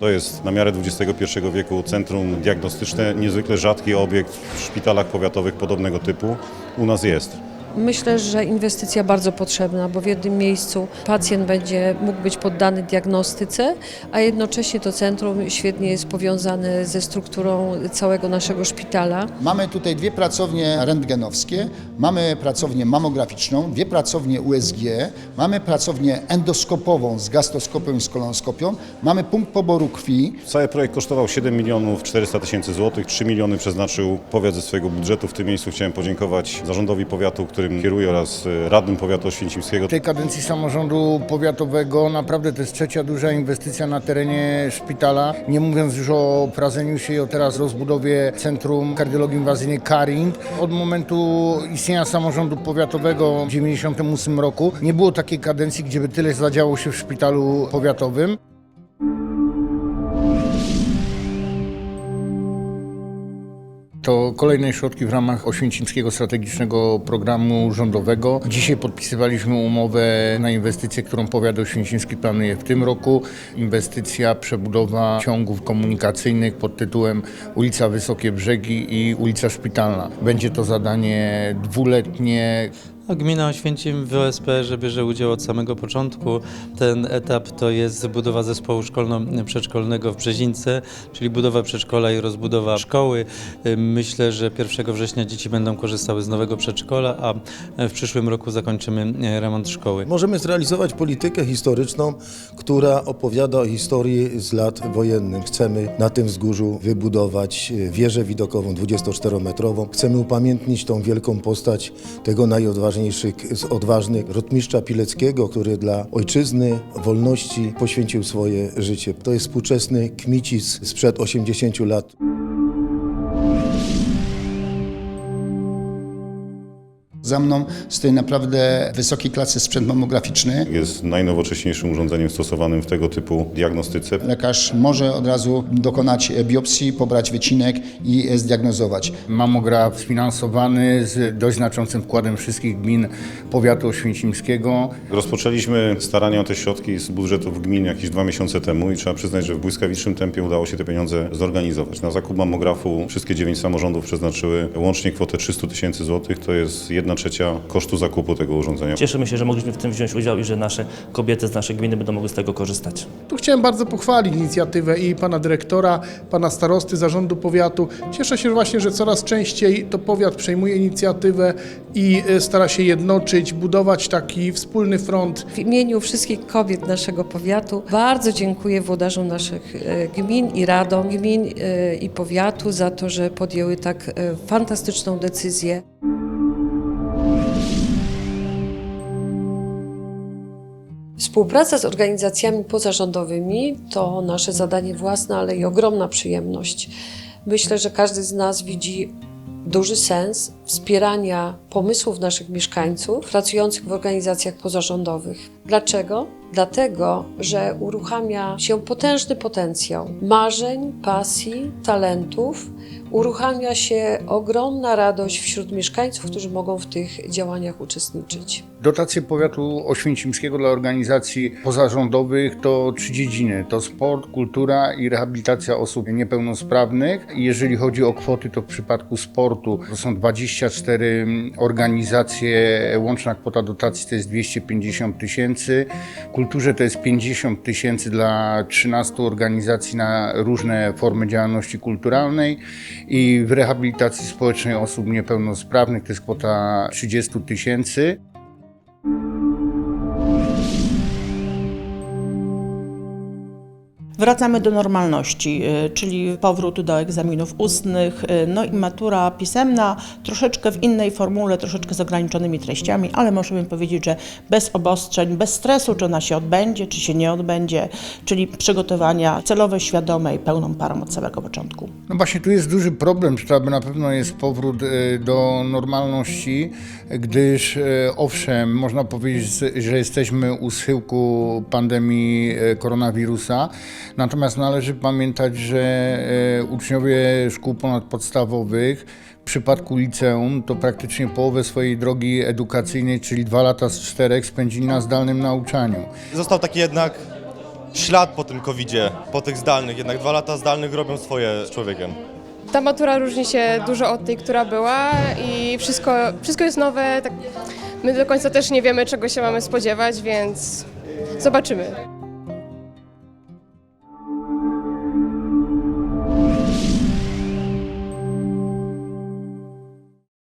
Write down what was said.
To jest na miarę XXI wieku centrum diagnostyczne, niezwykle rzadki obiekt w szpitalach powiatowych podobnego typu. U nas jest. Myślę, że inwestycja bardzo potrzebna, bo w jednym miejscu pacjent będzie mógł być poddany diagnostyce, a jednocześnie to centrum świetnie jest powiązane ze strukturą całego naszego szpitala. Mamy tutaj dwie pracownie rentgenowskie, mamy pracownię mamograficzną, dwie pracownie USG, mamy pracownię endoskopową z gastroskopią i z kolonoskopią, mamy punkt poboru krwi, Cały projekt kosztował 7 milionów 400 tysięcy złotych. 3 miliony przeznaczył powiat ze swojego budżetu. W tym miejscu chciałem podziękować zarządowi powiatu, którym kieruję oraz e, radnym powiatu oświęcimskiego. W tej kadencji samorządu powiatowego naprawdę to jest trzecia duża inwestycja na terenie szpitala. Nie mówiąc już o Prazeniusie i o teraz rozbudowie Centrum Kardiologii Inwazyjnej Karing. Od momentu istnienia samorządu powiatowego w 1998 roku nie było takiej kadencji, gdzie by tyle zadziało się w szpitalu powiatowym. To kolejne środki w ramach Oświęcimskiego Strategicznego Programu Rządowego. Dzisiaj podpisywaliśmy umowę na inwestycję, którą powiat oświęcimski planuje w tym roku. Inwestycja przebudowa ciągów komunikacyjnych pod tytułem ulica Wysokie Brzegi i ulica Szpitalna. Będzie to zadanie dwuletnie, Gmina Oświęcim w OSP, bierze udział od samego początku. Ten etap to jest budowa zespołu szkolno-przedszkolnego w Brzezince, czyli budowa przedszkola i rozbudowa szkoły. Myślę, że 1 września dzieci będą korzystały z nowego przedszkola, a w przyszłym roku zakończymy remont szkoły. Możemy zrealizować politykę historyczną, która opowiada o historii z lat wojennych. Chcemy na tym wzgórzu wybudować e, wieżę widokową 24-metrową. Chcemy upamiętnić tą wielką postać tego najodważniejszych z odważnych rotmistrza Pileckiego, który dla ojczyzny, wolności poświęcił swoje życie. To jest współczesny Kmicis sprzed 80 lat. Za mną stoi naprawdę wysokiej klasy sprzęt mamograficzny. Jest najnowocześniejszym urządzeniem stosowanym w tego typu diagnostyce. Lekarz może od razu dokonać biopsji, pobrać wycinek i zdiagnozować. mamograf sfinansowany z dość znaczącym wkładem wszystkich gmin powiatu oświęcimskiego. Rozpoczęliśmy starania o te środki z budżetów gmin jakieś dwa miesiące temu i trzeba przyznać, że w błyskawicznym tempie udało się te pieniądze zorganizować. Na zakup mamografu wszystkie dziewięć samorządów przeznaczyły łącznie kwotę 300 tysięcy złotych. To jest jedna trzecia kosztu zakupu tego urządzenia. Cieszymy się, że mogliśmy w tym wziąć udział i że nasze kobiety z naszej gminy będą mogły z tego korzystać. Tu chciałem bardzo pochwalić inicjatywę i pana dyrektora, pana starosty, zarządu powiatu. Cieszę się właśnie, że coraz częściej to powiat przejmuje inicjatywę i e, stara się jednoczyć, budować taki wspólny front W imieniu wszystkich kobiet naszego powiatu bardzo dziękuję włodarzom naszych e, gmin i radom gmin e, i powiatu za to, że podjęły tak fantastyczną decyzję. Współpraca z organizacjami pozarządowymi to nasze zadanie własne, ale i ogromna przyjemność. Myślę, że każdy z nas widzi duży sens wspierania pomysłów naszych mieszkańców pracujących w organizacjach pozarządowych. Dlaczego? Dlatego, że uruchamia się potężny potencjał marzeń, pasji, talentów, uruchamia się ogromna radość wśród mieszkańców, którzy mogą w tych działaniach uczestniczyć. Dotacje powiatu oświęcimskiego dla organizacji pozarządowych to trzy dziedziny. To sport, kultura i rehabilitacja osób niepełnosprawnych. Jeżeli chodzi o kwoty, to w przypadku sportu to są 24 organizacje, łączna kwota dotacji to jest 250 tysięcy. Kulturze to jest 50 tysięcy dla 13 organizacji na różne formy działalności kulturalnej i w rehabilitacji społecznej osób niepełnosprawnych to jest kwota 30 tysięcy. Wracamy do normalności, y, czyli powrót do egzaminów ustnych, y, no i matura pisemna, troszeczkę w innej formule, troszeczkę z ograniczonymi treściami, ale możemy powiedzieć, że bez obostrzeń, bez stresu, czy ona się odbędzie, czy się nie odbędzie, czyli przygotowania celowe, świadome i pełną parą od samego początku. No właśnie tu jest duży problem, czy to na pewno jest powrót e, do normalności, gdyż owszem, można powiedzieć, że jesteśmy u schyłku pandemii koronawirusa, natomiast należy pamiętać, że e, uczniowie szkół ponadpodstawowych w przypadku liceum to praktycznie połowę swojej drogi edukacyjnej, czyli dwa lata z czterech spędzili na zdalnym nauczaniu. Został taki jednak ślad po tym covidzie, po tych zdalnych. Jednak dwa lata zdalnych robią swoje z człowiekiem. Ta matura różni się dużo od tej, która była i wszystko, wszystko jest nowe. Tak, my do końca też nie wiemy, czego się mamy spodziewać, więc zobaczymy.